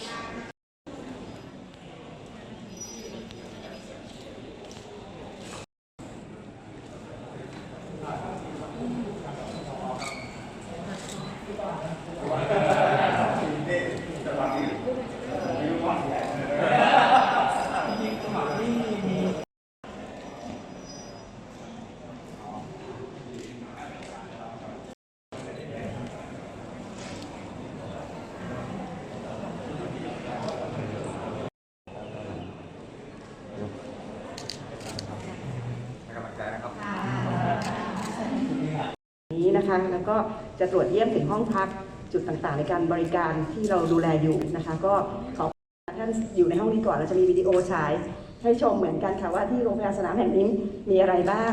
Yeah. นะคะ แล้วก็จะตรวจเยี่ยมถึงห้องพักจุดต่างๆ ในการบริการที่เราดูแลอยู่นะคะ ก็ขอท่านอยู่ในห้องนี้ก่อนเราจะมีวิดีโอฉายให้ชมเหมือนกันค่ะว่าที่โรงพยาบาลสนามแห่งนี้มีอะไรบ้าง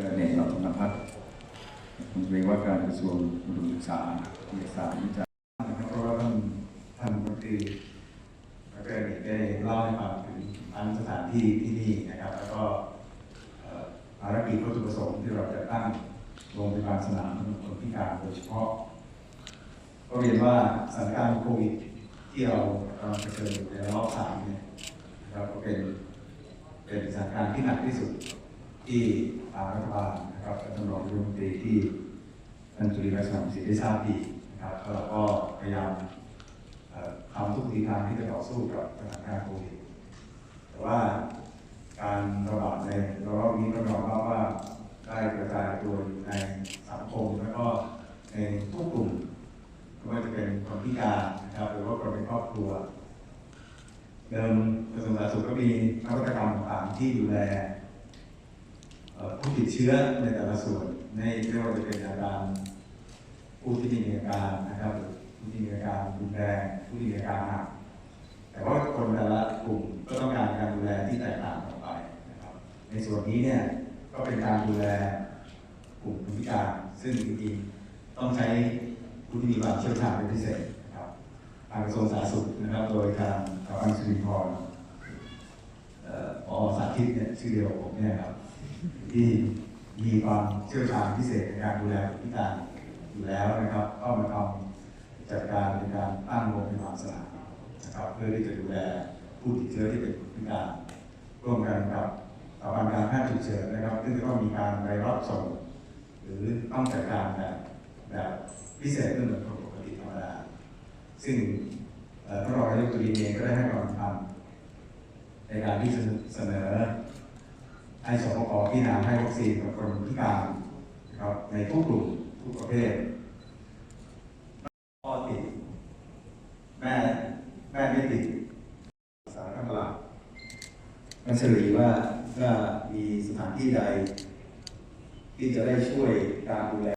เอ่อเนตรรัตนพัฒน์รัฐมนตรีว่าการกระทรวงอุดมศึกษาวิทยาศาสตร์วิจัยนะครับเพราะว่าท่านท่านรัฐมนตรีดรเอกได้เล่าให้ฟังถึงอันสถานที่ที่นี่นะครับ แล้วก็ภารกิจวัตถุประสงค์ที่เราจะตั้งโรงพยาบาลสนามสำหรับคนพิการโดยเฉพาะ ก็เรียนว่าสถานการณ์โควิดที่เรากำลังเผชิญอยู่ในรอบสามเนี่ยนะครับก็เป็นเป็นสถานการณ์ที่หนักที่สุด ที่ทางรัฐบาลนะครับและท่านรองรัฐมนตรีที่ท่านจุลินลักษณะวิสิทธิ์ได้ทราบดีนะครับแล้วเราก็พยายามทำทุกทีทางที่จะต่อสู้กับสถานการณ์โควิดแต่ว่าการระบาดในระลอกนี้ก็ยอมรับว่าได้กระจายตัวอยู่ในสังคมแล้วก็ในทุกกลุ่มไม่ว่าจะเป็นคนพิการนะครับหรือว่าคนในครอบครัวเดิมกระทรวงสาธารณสุขก็มีนวัตกรรมต่างๆที่ดูแล เชื้อในแต่ละส่วน ในไม่ว่าจะเป็นอาการผู้ที่มีอาการนะครับผู้ที่มีอาการรุนแรงผู้ที่มีอาการหนักแต่ว่าคนแต่ละกลุ่มก็ต้องการการดูแลที่แตกต่างออกไปนะครับ ในส่วนนี้เนี่ยก็เป็นการดูแลกลุ่มผู้พิการ ซึ่งจริงๆต้องใช้ผู้ที่มีความเชี่ยวชาญเป็นพิเศษนะครับทางกระทรวงสาธารณสุขนะครับ โดยทางสถาบันสุรินทรเอ่ออสาธิตเนี่ยชื่อเดียวผมเนี่ยครับ ที่มีความเชี่ยวชาญพิเศษในการดูแลผู้พิการอยู่แล้วนะครับก็มาทำจัดการในการตั้งโรงพยาบาลสนามนะครับเพื่อที่จะดูแลผู้ติดเชื้อที่เป็นผู้พิการร่วมกันกับสถาบันการแพทย์ฉุกเฉินนะครับ ซึ่งจะต้องมีการไปรับส่ง หรือต้องจัดการแบบแบบพิเศษไม่เหมือนปกติธรรมดาซึ่งเอ่อท่านรองนายกตุลีเองก็ได้ให้ความสำคัญในการที่เสนอ ให้สปกพิจารณาให้วัคซีนกับคนพิการนะครับในทุกกลุ่มทุกประเภทพ่อติดแม่แม่ไม่ติดสารคัดหลักมันเฉลี่ยว่าถ้ามีสถานที่ใด ที่จะได้ช่วยการดูแล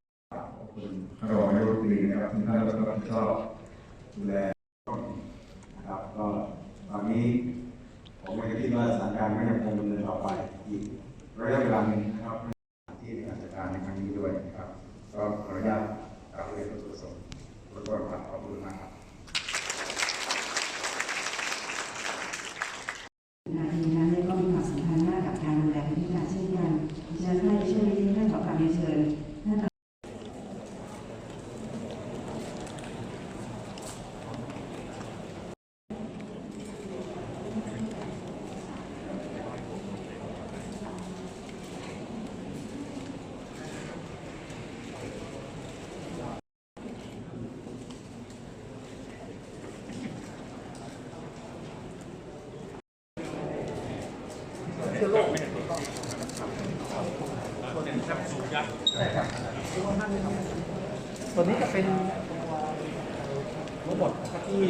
ขอบคุณท่านรองนายกรัฐมนตรีนะครับที่ท่านรับผิดชอบดูแลนะครับก็ตอนนี้ผมก็คิดว่าสถานการณ์ก็ยังคงดำเนินต่อไป อีกระยะเวลาหนึ่งนะครับที่ในการจัดการในครั้งนี้ด้วยนะครับก็ขออนุญาตกราบเรียนผู้ตรวจสอบรบกวนครับขอบคุณมากครับนาทีนั้นเนี่ยก็มีความสำคัญมากกับการดูแลผู้พิการเช่นกันดิฉันให้ช่วยนี้ท่านขอความเรียนเชิญ ท่านตัวนี้จะเป็นโรบอทนะครับที่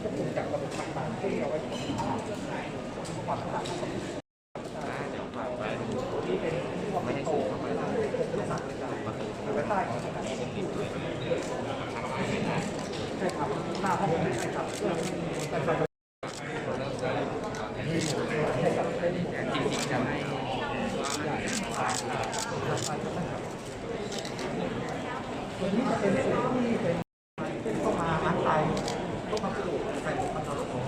ควบคุมจากระบบต่างๆที่เอาไว้ความต่างที่เป็นพวกบ้ายใต้ของสถานที่ใช่ครับหน้าห้องใช่ครับใช่ครับใช่ครับเป็นจริงๆจะให้ ตัวนี้จะเป็นส่วนที่เป็นเป็นเข้ามาล้างไตเข้ามาสะดวกใส่หมวกกันน็อกของ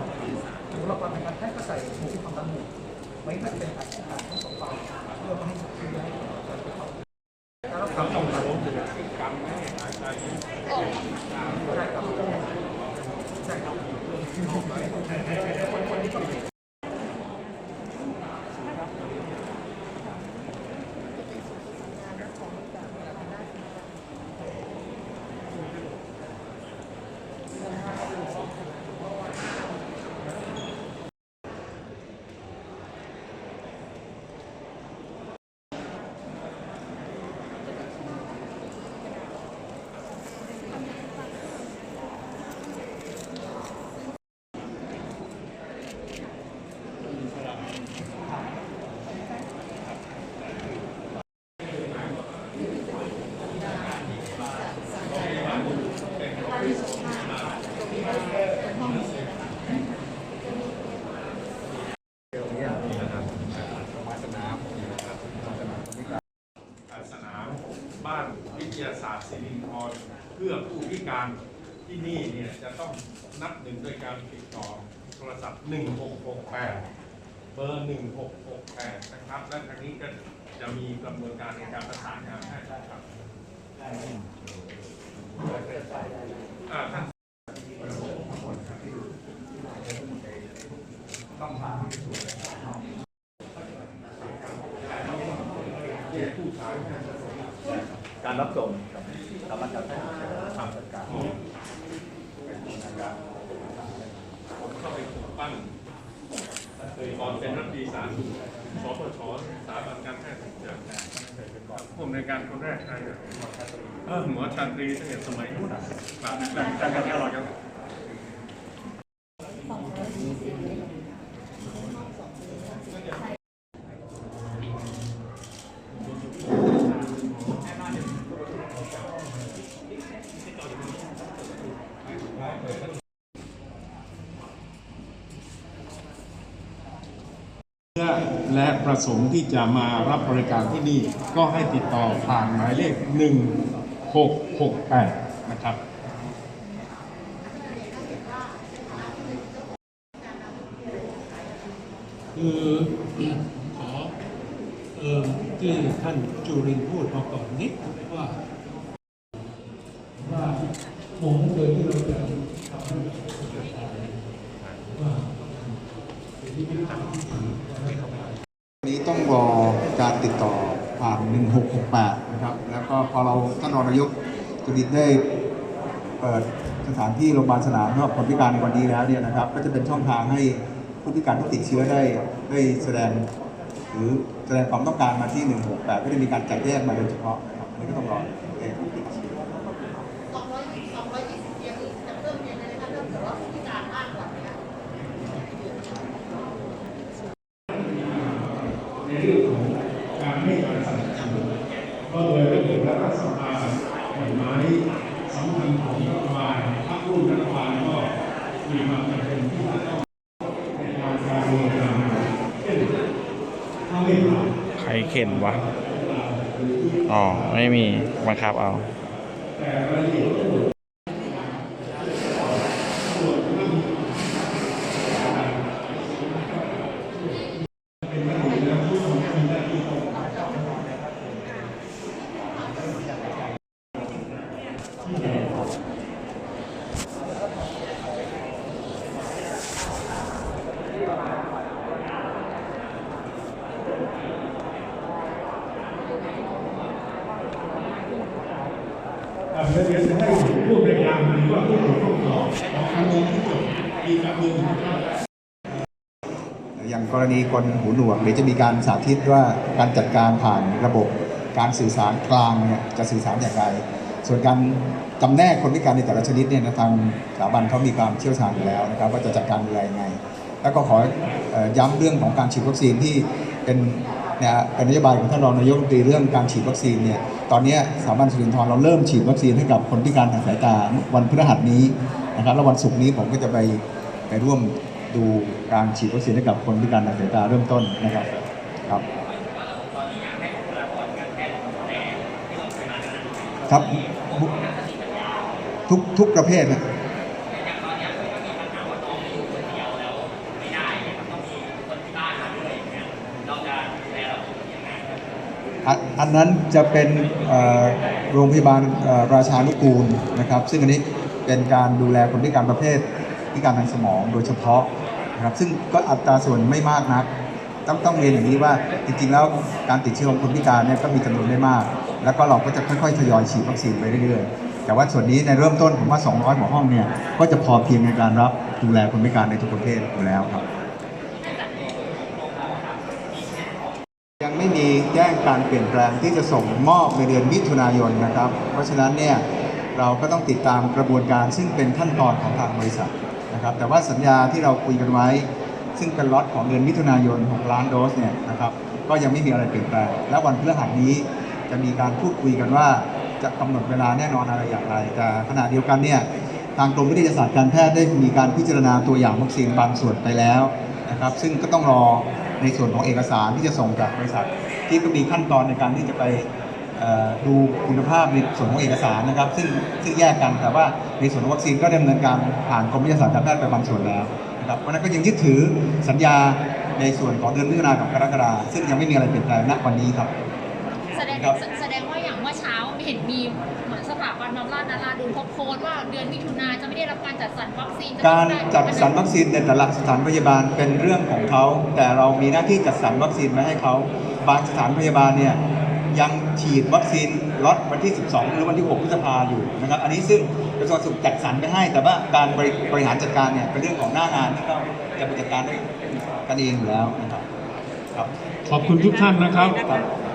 ถึงเราความเป็นการแพทย์ก็ใส่หมวกความดันหมู่ไว้ให้เป็นอัตราทั้งสองฝ่ายเพื่อไม่ให้เชื้อแล้วเราทำตรงนั้นใช่ครับใช่ครับคนที่ต้อง สนามบ้านวิทยาศาสตร์ศิรินทรเพื่อผู้พิการที่นี่เนี่ยจะต้องนับหนึ่งโดยการติดต่อโทรศัพท์ 1668 เบอร์ 1668 นะครับ และทางนี้ก็จะมีกระบวนการในการประสานงานให้ครับ การรับส่งสามารถจะได้ทำการผมเข้าไปปลูกปั้นก่อนเป็นรัฐดีสารสพชสถาบันการแพทย์ฉุกเฉินผมในการคนแรกใครอะ เออหมอชาตรีตั้งแต่สมัยนู้นอะฝากหลังจากการเรายังและประสงค์ที่จะมารับบริการที่นี่ก็ให้ติดต่อผ่านหมายเลข1 1668 นะครับคือขอเอ่อที่ท่านจุรินทร์พูดมาก่อนนิดว่าว่าผมโดยที่เราจะทำให้เกิดอะไรว่าสิ่งที่เป็นทางที่ดีไม่เข้าไปวันนี้ต้องรอการติดต่อผ่าน1668นะครับแล้ว ก็พอเราท่านรองนายกจุลินได้เปิดสถานที่โรงพยาบาลสนามสำหรับคนพิการในวันนี้แล้วเนี่ยนะครับ ก็จะเป็นช่องทางให้ผู้พิการที่ติดเชื้อได้ได้แสดง หรือแสดงความต้องการมาที่ 168 ก็จะมีการจัดแยกมาโดยเฉพาะนะครับอันนี้ก็ต้องรอแยกผู้ติดเชื้อในเรื่องของการให้การสนับสนุนก็โดย รัฐสภาแห่งไม้สำคัญของรัฐบาลพรรคร่วมรัฐบาลก็มีความจำเป็นที่จะต้องในการการเนินการเช่นถ้าไม่ผ่านใครเข็นวะ อ๋อ ไม่มีบังคับเอา แต่รายละเอียดทั้งหมดเป็นมติแล้วผู้ทำหน้าที่ต้อง อ่า เดี๋ยวเดี๋ยวจะให้ผู้บริการหรือว่าผู้ถือครอบครองของการเมืองที่จบมีการเมืองนอย่างกรณีคนหูหนวกเดี๋ยวจะมีการสาธิตว่าการจัดการผ่านระบบการสื่อสารกลางเนี่ยจะสื่อสารอย่างไร ส่วนการจำแนกคนพิการในแต่ละชนิดเนี่ยทางสถาบันเขามีความเชี่ยวชาญอยู่แล้วนะครับว่าจะจัดการดูแลยังไง แล้วก็ขอออย้ำเรื่องของการฉีดวัคซีนที่เป็น นะฮะเป็นนโยบายของท่านรองนายกรัฐมนตรีเรื่องการฉีดวัคซีนเนี่ยตอนนี้สถาบันสุรินทรเราเริ่มฉีดวัคซีนให้กับคนพิการทางสายตาวันพฤหัสนี้นะครับแล้ววันศุกร์นี้ผมก็จะไปไปร่วมดูการฉีดวัคซีนให้กับคนพิการทางสายตาเริ่มต้นนะครับครับครับทุกทุกประเภทนะ อันนั้นจะเป็นโรงพยาบาลราชานุกูลนะครับ ซึ่งอันนี้เป็นการดูแลคนพิการประเภทพิการทางสมองโดยเฉพาะนะครับซึ่งก็อัตราส่วนไม่มากนัก ต้องต้องเรียนอย่างนี้ว่าจริงๆแล้วการติดเชื้อของคนพิการเนี่ยก็มีจำนวนไม่มาก แล้วก็เราก็จะค่อยๆทยอยฉีดวัคซีนไปเรื่อยๆ แต่ว่าส่วนนี้ในเริ่มต้นผมว่า 200กว่าห้องเนี่ยก็จะพอเพียงในการรับดูแลคนพิการในทุกประเภทอยู่แล้วครับ ยัง ไม่มีแจ้งการเปลี่ยนแปลงที่จะส่งมอบในเดือนมิถุนายนนะครับ เพราะฉะนั้นเนี่ยเราก็ต้องติดตามกระบวนการซึ่งเป็นขั้นตอนของทางบริษัทนะครับ แต่ว่าสัญญาที่เราคุยกันไว้ ซึ่งเป็นล็อตของเดือนมิถุนายน 6 ล้านโดสเนี่ยนะครับก็ยังไม่มีอะไรเปลี่ยนแปลง และวันพฤหัสนี้จะมีการพูดคุยกันว่าจะกำหนดเวลาแน่นอนอะไรอย่างไรแต่ขณะเดียวกันเนี่ยทางกรมวิทยาศาสตร์การแพทย์ได้มีการพิจารณาตัวอย่างวัคซีนบางส่วนไปแล้วนะครับ ซึ่งก็ต้องรอ ในส่วนของเอกสารที่จะส่งจากบริษัท ที่ก็มีขั้นตอนในการที่จะไปเอ่อดูคุณภาพในส่วนของเอกสารนะครับ ซึ่งซึ่งแยกกันแต่ว่าในส่วนของวัคซีนก็ดำเนินการผ่านกรมวิทยาศาสตร์การแพทย์ไปบางส่วนแล้วนะครับเพราะฉะนั้นก็ยังยึดถือสัญญาในส่วนของเดือนมิถุนายนกับกรกฎาคมซึ่งยังไม่มีอะไรเปลี่ยนแปลงณวันนี้ครับแสดงครับแสดงว่าอย่างเมื่อเช้าเห็นมีเหมือนส ถาบันบำราศนาราดูนเขาโพสต์ว่าเดือนมิถุนาจะไม่ได้รับการจัดสรรวัคซีนจะการต้องไจัดสรรวัคซีนในแต่ละสถานพยาบาลเป็นเรื่องของเขา แต่เรามีหน้าที่จัดสรรวัคซีนไว้ให้เขาบางสถานพยาบาลเนี่ยยังฉีดวัคซีนล็อตวันที่ 12 หรือวันที่ 6 พฤษภาอยู่นะครับ อันนี้ซึ่งกระทรวงสุขจัดสรรไปให้ แต่ว่าการบริบริหารจัดการเนี่ยเป็นเรื่องของหน้างานที่เขาจะไปจัดการด้วยกันเองอยู่แล้วนะครับครับ ขอบคุณทุกท่านนะครับ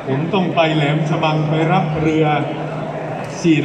ผมต้องไปแหลมฉบังไปรับเรือ